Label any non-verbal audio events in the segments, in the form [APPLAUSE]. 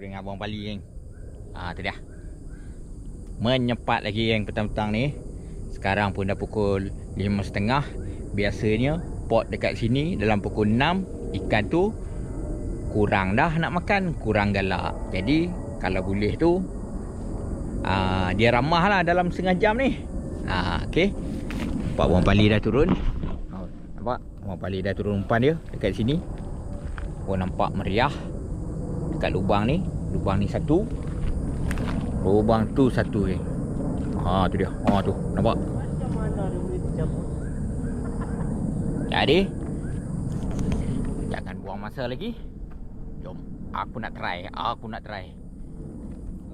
dengan abang Pali geng. Ah tu dia. Menyepat lagi geng petang-petang ni. Sekarang pun dah pukul 5.30. Biasanya pot dekat sini dalam pukul 6 ikan tu kurang dah nak makan, kurang galak. Jadi kalau boleh tu ah dia ramah lah dalam setengah jam ni. Ah okey. Nampak abang Pali dah turun. Oh, nampak abang Pali dah turun umpan dia dekat sini. Oh nampak meriah Dekat lubang ni. Lubang ni satu. Lubang tu satu ni. Ha tu dia. Ha tu. Nampak? Jadi Jangan buang masa lagi. Jom. Aku nak try. Aku nak try.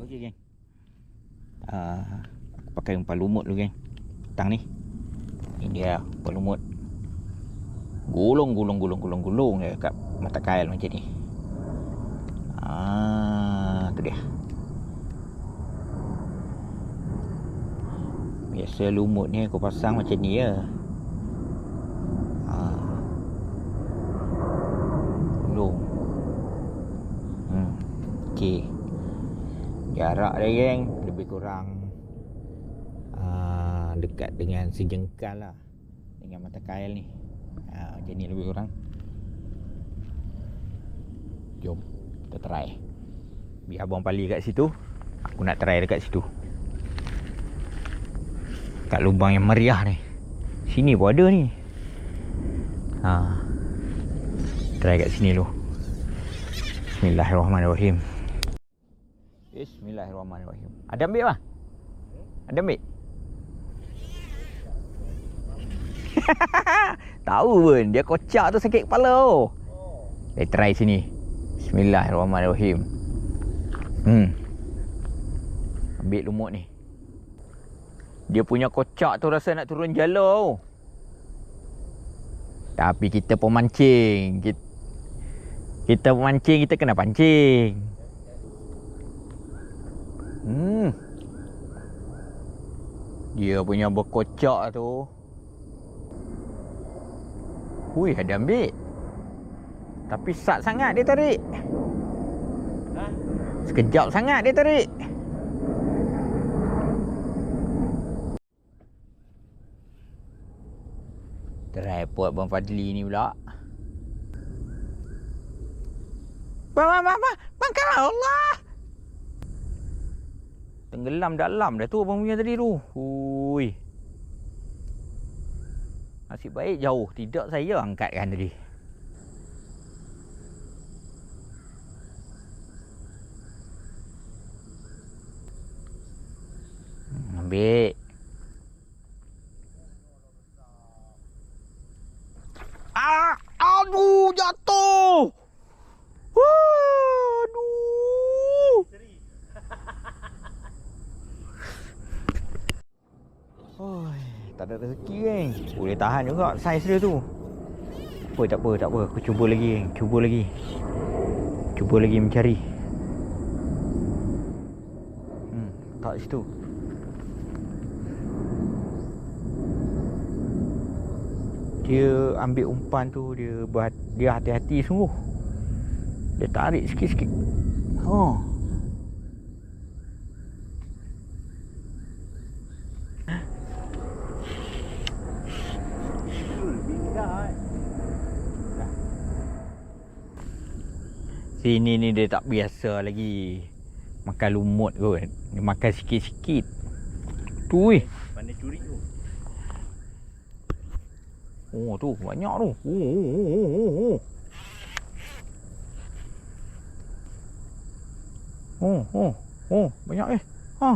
Okey geng. Uh, Aku pakai umpan lumut dulu geng. Petang ni. Ini dia umpan lumut. Gulung gulung gulung gulung gulung dia kat mata kail macam ni. Ah, tu dia. Biasa lumut ni aku pasang macam ni ya. Ah. Gulung. Hmm. Okey. Jarak dia geng lebih kurang uh, dekat dengan sejengkal lah dengan mata kail ni. Ha, macam ni lebih kurang. Jom kita try. Biar abang pali kat situ. Aku nak try dekat situ. Kat lubang yang meriah ni. Sini pun ada ni. Ha. Try kat sini dulu. Bismillahirrahmanirrahim. Bismillahirrahmanirrahim. Ada ambil mah? Ada ambil? [LAUGHS] Tahu pun dia kocak tu sakit kepala tu. Eh try sini. Bismillahirrahmanirrahim. Hmm. Ambil lumut ni. Dia punya kocak tu rasa nak turun jala. Tapi kita pemancing. Kita, kita pemancing, kita kena pancing. Hmm. Dia punya berkocak tu. Hui, ada ambil. Tapi sat sangat dia tarik. Sekejap sangat dia tarik. Terrepot Bang Fadli ni pula. Bang, bang, bang, bang, bang, Allah. Tenggelam dalam dah tu abang punya tadi tu. Hui. Nasib baik jauh. Tidak saya angkatkan tadi. Ambil. Ah, aduh jatuh. Wah, aduh. Oi, tak ada rezeki kan. Boleh tahan juga saiz dia tu. Apa tak apa, tak apa. Aku cuba lagi, geng. cuba lagi. Cuba lagi mencari. Hmm, tak situ. Dia ambil umpan tu dia berhat, dia hati-hati sungguh. Dia tarik sikit-sikit. Oh. Bingkai. Sini ni dia tak biasa lagi Makan lumut kot Dia makan sikit-sikit Tu weh Pandai curi tu. Oh tu banyak tu Oh oh oh oh oh oh Oh oh oh banyak eh Ha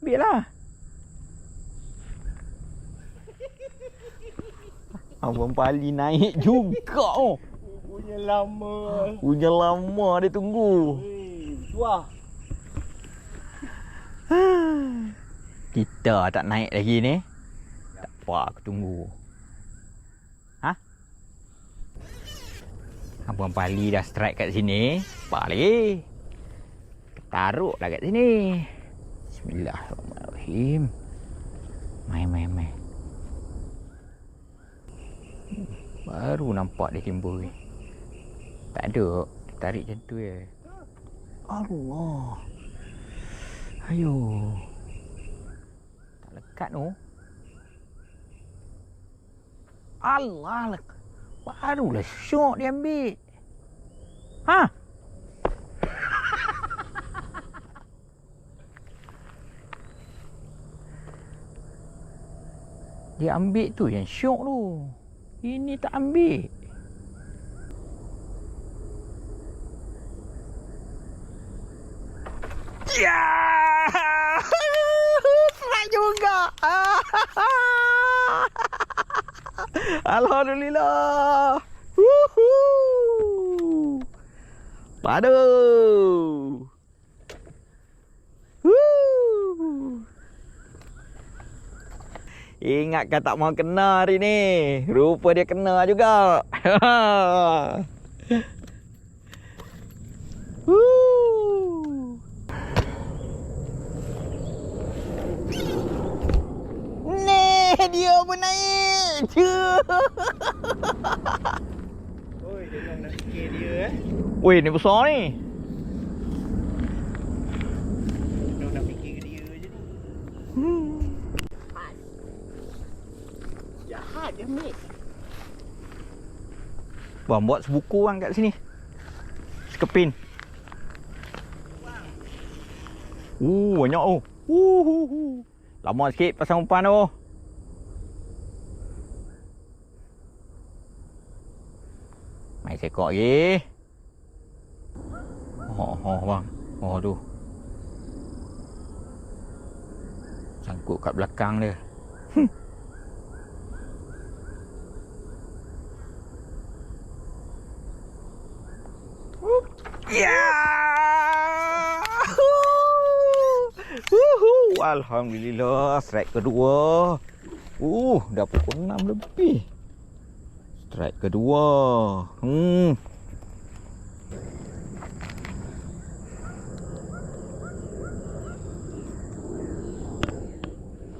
Ambil lah Abang Pali naik juga oh. Punya lama. Punya lama dia tunggu tuah. Kita tak naik lagi ni. Tak apa aku tunggu. Abang Pali dah strike kat sini. Apa lagi? Taruh lah kat sini. Bismillahirrahmanirrahim. Mai mai mai. Baru nampak dia timbul ni. Tak ada. Tarik macam tu je. Allah. Ayo. Tak lekat tu. Allah. lek- Barulah syok dia ambil. Ha? [LAUGHS] Dia ambil tu yang syok tu. Ini tak ambil. Ya! [LAUGHS] Serat juga. [LAUGHS] [LAUGHS] Alhamdulillah. Woohoo. Padu. Ingat kan tak mau kena hari ni. Rupa dia kena juga. [LAUGHS] Woo. Ni dia pun naik. Oi, jangan nak fikir dia eh. Weh, ni besar ni. Jangan nak fikir dia je ni. Jahat dia ambil. Bang buat sebuku bang kat sini. Sekepin. Uh, banyak oh. Uh, uh, uh. Lama sikit pasang umpan tu. Mai sekok lagi. Oh, oh bang. Oh tu. Sangkut kat belakang dia. Ya. Uhu. Alhamdulillah strike kedua. Uh, dah pukul 6 lebih. Strike kedua. Hmm.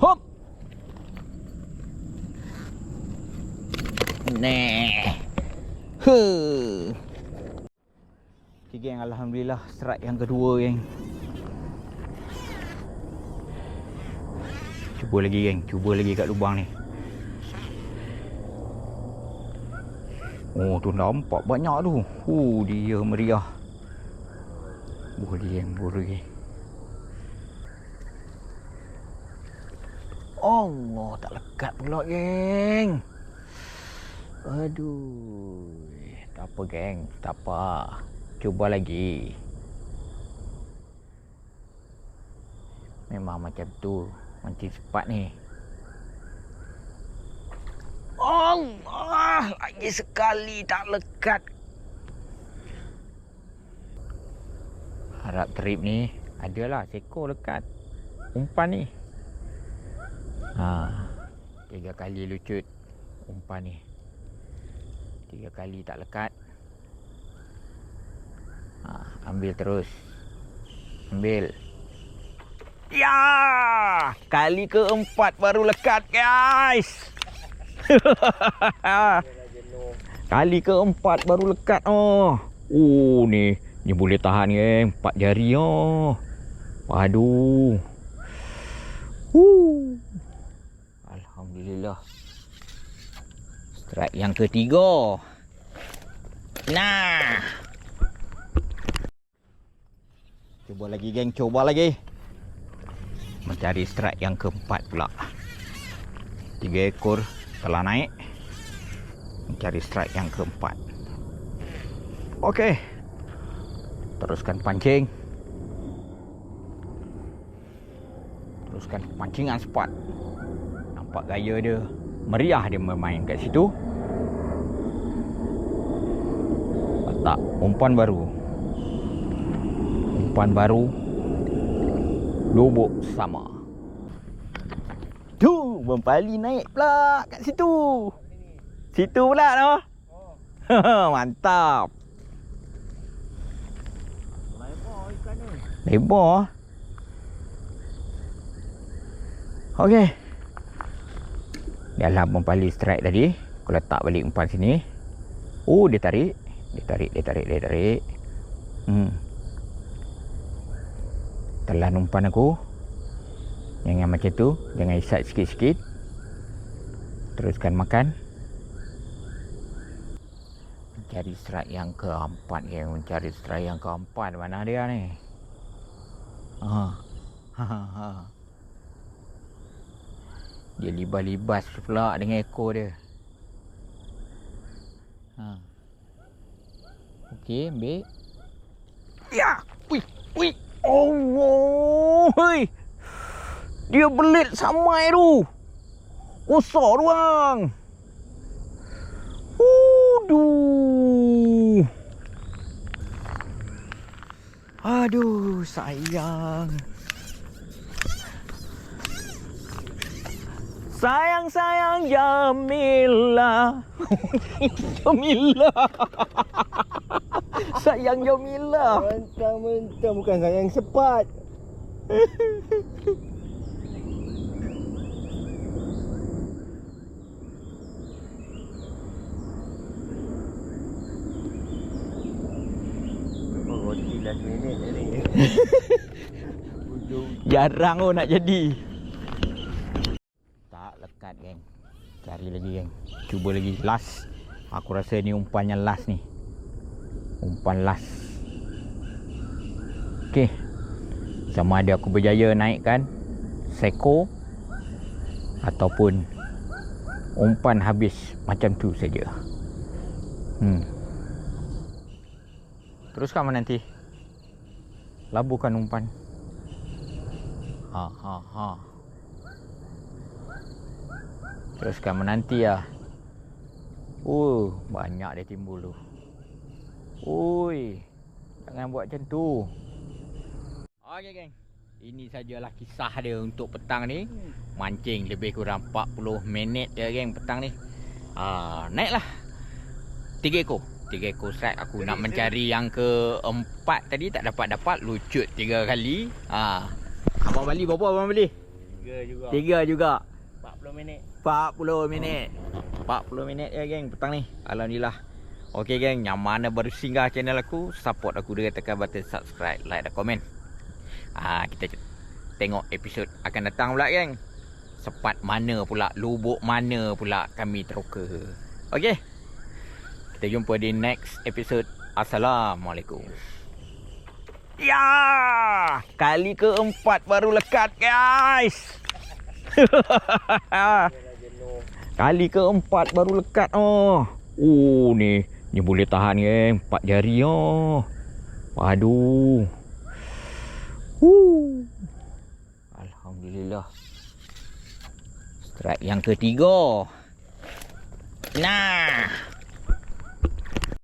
Hop. Nah. Huh. Okay geng Alhamdulillah strike yang kedua geng Cuba lagi geng Cuba lagi kat lubang ni Oh tu nampak banyak tu Uh dia meriah Boleh geng boleh Allah tak lekat pula geng Aduh Tak apa geng Tak apa Cuba lagi. Memang macam tu. Mancing sepat ni. Allah! Lagi sekali tak lekat. Harap trip ni adalah sekor lekat. Umpan ni. Ha. Tiga kali lucut umpan ni. Tiga kali tak lekat. Ha, ambil terus. Ambil. Ya! Kali keempat baru lekat, guys. [LAUGHS] Kali keempat baru lekat oh. Oh ni, ni boleh tahan ni eh. Empat jari oh. Waduh. Woo. Alhamdulillah. Strike yang ketiga. Nah. Cuba lagi geng, cuba lagi. Mencari strike yang keempat pula. Tiga ekor telah naik. Mencari strike yang keempat. Okey. Teruskan pancing. Teruskan pancingan spot. Nampak gaya dia. Meriah dia bermain kat situ. Tak, umpan baru. Umpan baru. Lubuk sama. Tu, Bempali naik pula kat situ. Situ pula tu. [LAUGHS] Mantap. Lebar ikan ni. Okey. Dah lah Bempali strike tadi. Aku letak balik umpan sini. Oh, dia tarik. Dia tarik, dia tarik, dia tarik. Hmm. Telan umpan aku. Jangan macam tu. Jangan isap sikit-sikit. Teruskan makan. Mencari strike yang keempat geng. Mencari strike yang keempat. Mana dia ni? Ha. Ha ha ha. Dia libas-libas pula dengan ekor dia. Ha. Okey, ambil. Ya. Wih, wih. Allah. Hei. Dia belit samai tu. Besar tu bang. Aduh. Aduh, sayang. Sayang, sayang Jamila. [LAUGHS] Jamila. [LAUGHS] sayang Jamila. Mentang-mentang bukan sayang sepat. [LAUGHS] [LAUGHS] Jarang oh nak jadi. Tak lekat geng. Cari lagi geng. Cuba lagi last. Aku rasa ni umpan yang last ni. Umpan last. Okey. Sama ada aku berjaya naikkan seko ataupun umpan habis macam tu saja. Hmm. Teruskan menanti. Labuhkan umpan. Ha ha ha. Teruskan menanti lah. Oh, banyak dia timbul tu. Oi. Jangan buat macam tu. Okey geng. Ini sajalah kisah dia untuk petang ni. Mancing lebih kurang 40 minit je geng petang ni. Ah, naiklah. Tiga ekor. Tiga ekor strike aku nak mencari yang keempat tadi tak dapat-dapat lucut tiga kali. Ah. Abang beli berapa abang beli? tiga juga. Tiga juga. 40 minit. 40 minit 40 minit ya geng petang ni Alhamdulillah Okey geng Yang mana baru singgah channel aku Support aku dengan tekan button subscribe Like dan komen ah, Kita tengok episod akan datang pula geng Sepat mana pula Lubuk mana pula kami teroka Okey Kita jumpa di next episode Assalamualaikum Ya Kali keempat baru lekat guys [LAUGHS] Kali keempat baru lekat oh. Oh ni, ni boleh tahan ni eh. Empat jari oh. Aduh. Huh. Alhamdulillah. Strike yang ketiga. Nah.